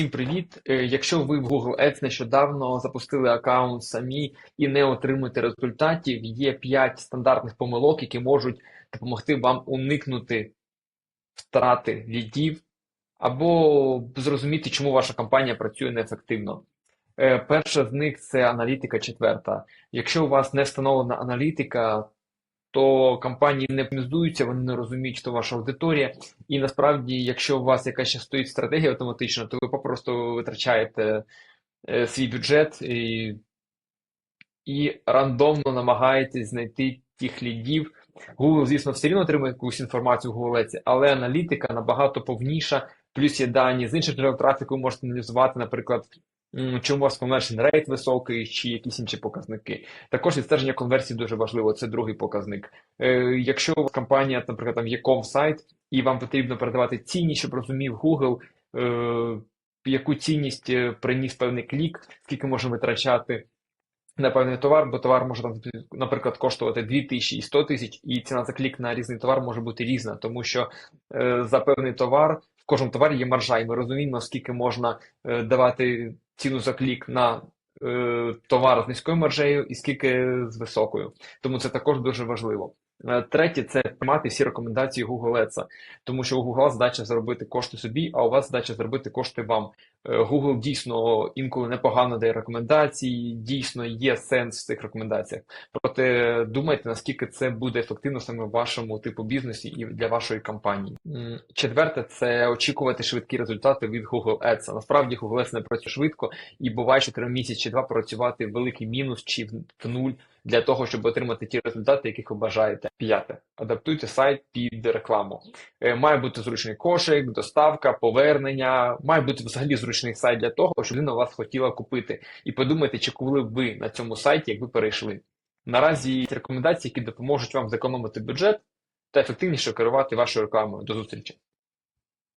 Всім привіт! Е, Якщо ви в Google Ads нещодавно запустили аккаунт самі і не отримуєте результатів, є 5 стандартних помилок, які можуть допомогти вам уникнути втрати лідів або зрозуміти, чому ваша компанія працює неефективно. Е, Перша з них це аналітика четверта. Якщо у вас не встановлена аналітика, то компанії не оптимізуються, вони не розуміють, хто ваша аудиторія. І насправді, якщо у вас якась ще стоїть стратегія автоматична, то ви попросту витрачаєте е, свій бюджет і, і рандомно намагаєтесь знайти тих лідів. Google, звісно, все рівно отримує якусь інформацію в Google але аналітика набагато повніша, плюс є дані з інших джерел трафіку, можете аналізувати, наприклад, чому вас conversion rate високий, чи якісь інші показники. Також відстеження конверсій дуже важливо, це другий показник. Е, Якщо у вас компанія, наприклад, там є ком-сайт, і вам потрібно передавати цінність, щоб розумів Google, е, яку цінність е, приніс певний клік, скільки можна витрачати на певний товар, бо товар може там, наприклад, коштувати 2 тисячі і 100 тисяч, і ціна за клік на різний товар може бути різна, тому що за певний товар в кожному товарі є маржа, і ми розуміємо, скільки можна давати ціну за клік на е, товар з низькою маржею і скільки з високою. Тому це також дуже важливо. Е, Третє це приймати всі рекомендації Google Ads, тому що у Google задача заробити кошти собі, а у вас задача заробити кошти вам. Е, Google дійсно інколи непогано дає рекомендації, дійсно є сенс в цих рекомендаціях. Проте думайте, наскільки це буде ефективно саме в вашому типу бізнесі і для вашої компанії. Четверте це очікувати швидкі результати від Google Ads. Насправді Google Ads не працює швидко, і буває, що треба місяць чи два працювати великий мінус чи в нуль для того, щоб отримати ті результати, яких ви бажаєте. П'яте. Адаптуйте сайт під рекламу. Е, Має бути зручний кошик, доставка, повернення. Має бути взагалі зручний сайт для того, щоб людина вас хотіла купити. І подумайте, чи б ви на цьому сайті, як ви перейшли. Наразі є рекомендації, які допоможуть вам зекономити бюджет та ефективніше керувати вашою рекламою. До зустрічі!